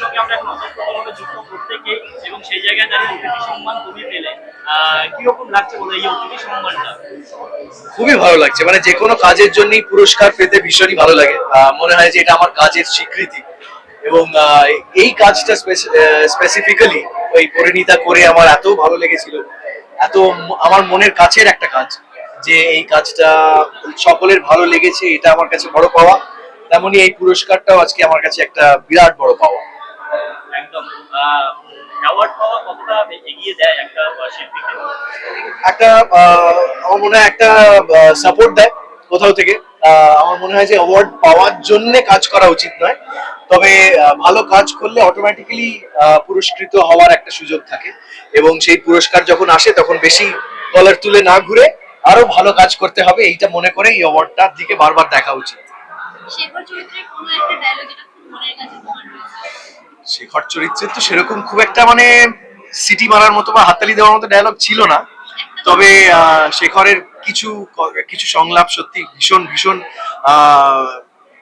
সঙ্গে আমরা এখন অতপ্রতভাবে যুক্ত প্রত্যেকে এবং সেই জায়গায় দাঁড়িয়ে ওটিটি সম্মান তুমি পেলে কীরকম লাগছে বলো এই ওটিটি সম্মানটা? খুবই ভালো লাগছে। মানে যে কোনো কাজের জন্যই পুরস্কার পেতে ভীষণই ভালো লাগে। মনে হয় যে এটা আমার কাজের স্বীকৃতি। এবং এই কাজটা স্পেসিফিক্যালি ওই পরিণীতা করে আমার এত ভালো লেগেছিল। এত আমার মনের কাছের একটা কাজ যে এই কাজটা সকলের ভালো লেগেছে, এটা আমার কাছে বড় পাওয়া। তেমনই এই পুরস্কারটাও আজকে আমার কাছে একটা বিরাট বড় পাওয়া। একটা আমার মনে হয় একটা সাপোর্ট দেয় কোথাও থেকে। আমার মনে হয় যে অ্যাওয়ার্ড পাওয়ার জন্য কাজ করা উচিত নয়। তবে ভালো কাজ করলে অটোমেটিক্যালি পুরস্কৃত হওয়ার একটা সুযোগ থাকে। এবং সেই পুরস্কার যখন আসে, তখন বেশি কলার তুলে না ঘুরে আরও ভালো কাজ করতে হবে, এইটা মনে করে এই অ্যাওয়ার্ডটার দিকে বারবার দেখা উচিত। শেখর চরিত্রের কোনো একটা ডায়লগ যেটা খুব মনের কাছে তোমার শেখর চরিত্রের তো সেরকম খুব একটা মানে সিটি মারার মতো বা হাততালি দেওয়ার মতো ডায়লগ ছিল না। তবে আহ, শেখরের কিছু কিছু সংলাপ সত্যি ভীষণ ভীষণ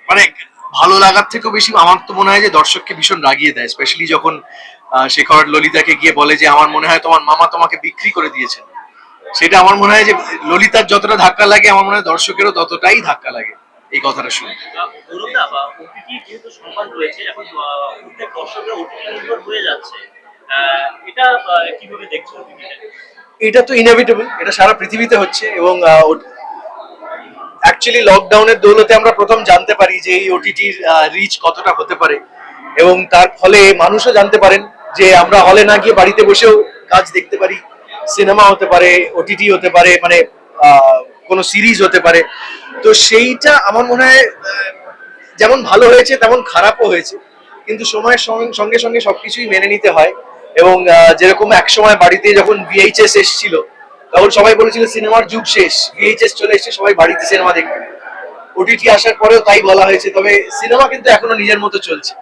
মানে ভালো লাগার থেকেও বেশি আমার তো মনে হয় যে দর্শককে ভীষণ রাগিয়ে দেয় স্পেশালি যখন আহ, শেখর ললিতাকে গিয়ে বলে যে আমার মনে হয় তোমার মামা তোমাকে বিক্রি করে দিয়েছেন। সেটা আমার মনে হয় যে ললিতার যতটা ধাক্কা লাগে আমার মনে হয় দর্শকেরও ততটাই ধাক্কা লাগে। এই কথাটা শুনে। গৌরবদা বা ওটিটি যেহেতু সম্মান রয়েছে এখন প্রত্যেক দর্শকের ওটিটি নির্ভর হয়ে যাচ্ছে এটা কীভাবে দেখছ এটা তো ইনএভিটেবল এটা সারা পৃথিবীতে হচ্ছে এবং অ্যাকচুয়ালি লকডাউনের দৌলতে আমরা প্রথম জানতে পারি যে এই ওটিটির রিচ কতটা হতে পারে এবং তার ফলে মানুষও জানতে পারেন যে আমরা হলে না গিয়ে বাড়িতে বসেও কাজ দেখতে পারি সিনেমা হতে পারে ওটিটি হতে পারে মানে আহ, কোনো সিরিজ হতে পারে। তো সেইটা আমার মনে হয় যেমন ভালো হয়েছে, তেমন খারাপও হয়েছে। কিন্তু সময়ের সঙ্গে- সঙ্গে সবকিছুই মেনে নিতে হয় এবং যেরকম একসময় বাড়িতে যখন ভিএইচএস এসেছিল, তখন সবাই বলেছিল, সিনেমার যুগ শেষ ভিএইচএস চলে এসেছে, সবাই বাড়িতে সিনেমা দেখবে। ওটিটি আসার পরেও তাই বলা হয়েছে, তবে সিনেমা কিন্তু এখনও নিজের মতো চলছে।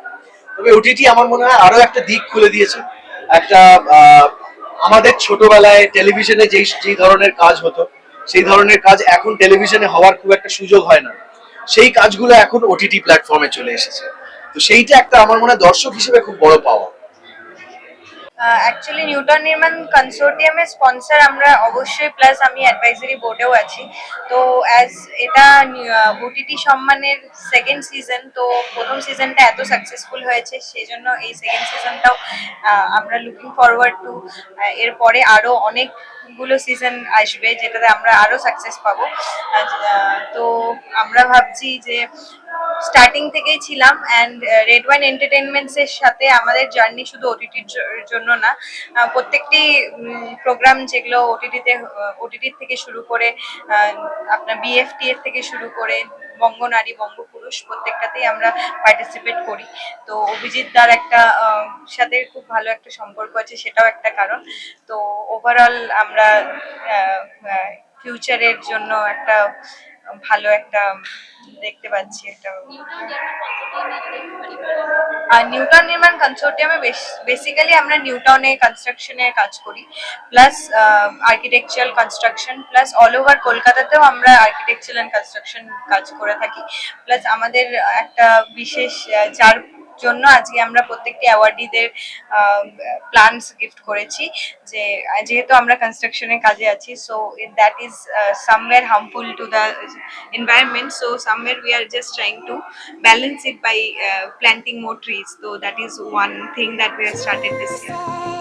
তবে ওটিটি আমার মনে হয় আরও একটা দিক খুলে দিয়েছে। একটা আমাদের ছোটবেলায় টেলিভিশনে যেই যেই ধরনের কাজ হতো সেই ধরনের কাজ এখন টেলিভিশনে হওয়ার খুব একটা সুযোগ হয় না। সেই কাজগুলো এখন ওটিটি প্ল্যাটফর্মে চলে এসেছে। তো সেইটা একটা আমার মনে হয় দর্শক হিসেবে খুব বড় পাওয়া। অ্যাকচুয়ালি নিউটন নির্মাণ কনসোর্টিয়ামের স্পন্সর আমরা অবশ্যই প্লাস আমি অ্যাডভাইজারি বোর্ডেও আছি। তো অ্যাজ এটা ওটিটি সম্মানের সেকেন্ড সিজন তো প্রথম সিজনটা এত সাকসেসফুল হয়েছে সেই জন্য এই সেকেন্ড সিজনটাও আমরা লুকিং ফরওয়ার্ড টু এরপরে আরও অনেকগুলো সিজন আসবে, যেটাতে আমরা আরও সাকসেস পাবো। তো আমরা ভাবছি যে স্টার্টিং থেকেই ছিলাম অ্যান্ড রেড ওয়াইন এন্টারটেনমেন্টস এর সাথে আমাদের জার্নি শুধু ওটিটির জন্য না। প্রত্যেকটি প্রোগ্রাম যেগুলো ওটিটিতে ওটিটির থেকে শুরু করে আপনার বিএফটি এর থেকে শুরু করে বঙ্গনারী বঙ্গপুরুষ প্রত্যেকটাতেই আমরা পার্টিসিপেট করি। তো অভিজিৎ দার একটা সাথে খুব ভালো একটা সম্পর্ক আছে, সেটাও একটা কারণ। তো ওভারঅল আমরা ফিউচারের জন্য একটা ভালো একটা দেখতে পাচ্ছি একটা। আর নিউটাউন নির্মাণ কনসোর্টিয়ামে বেসিক্যালি আমরা নিউটাউনে কনস্ট্রাকশনের কাজ করি। Plus architectural construction plus all over কলকাতাতেও আমরা আর্কিটেকচারাল কনস্ট্রাকশন কাজ করে থাকি। প্লাস আমাদের একটা বিশেষ যার জন্য আজকে আমরা প্রত্যেকটি অ্যাওয়ার্ডিদের প্ল্যান্স গিফট করেছি যে, যেহেতু আমরা কনস্ট্রাকশনের কাজে আছি so that is somewhere harmful to the environment so somewhere we are just trying to balance it by planting more trees তো that is one thing that we are started this year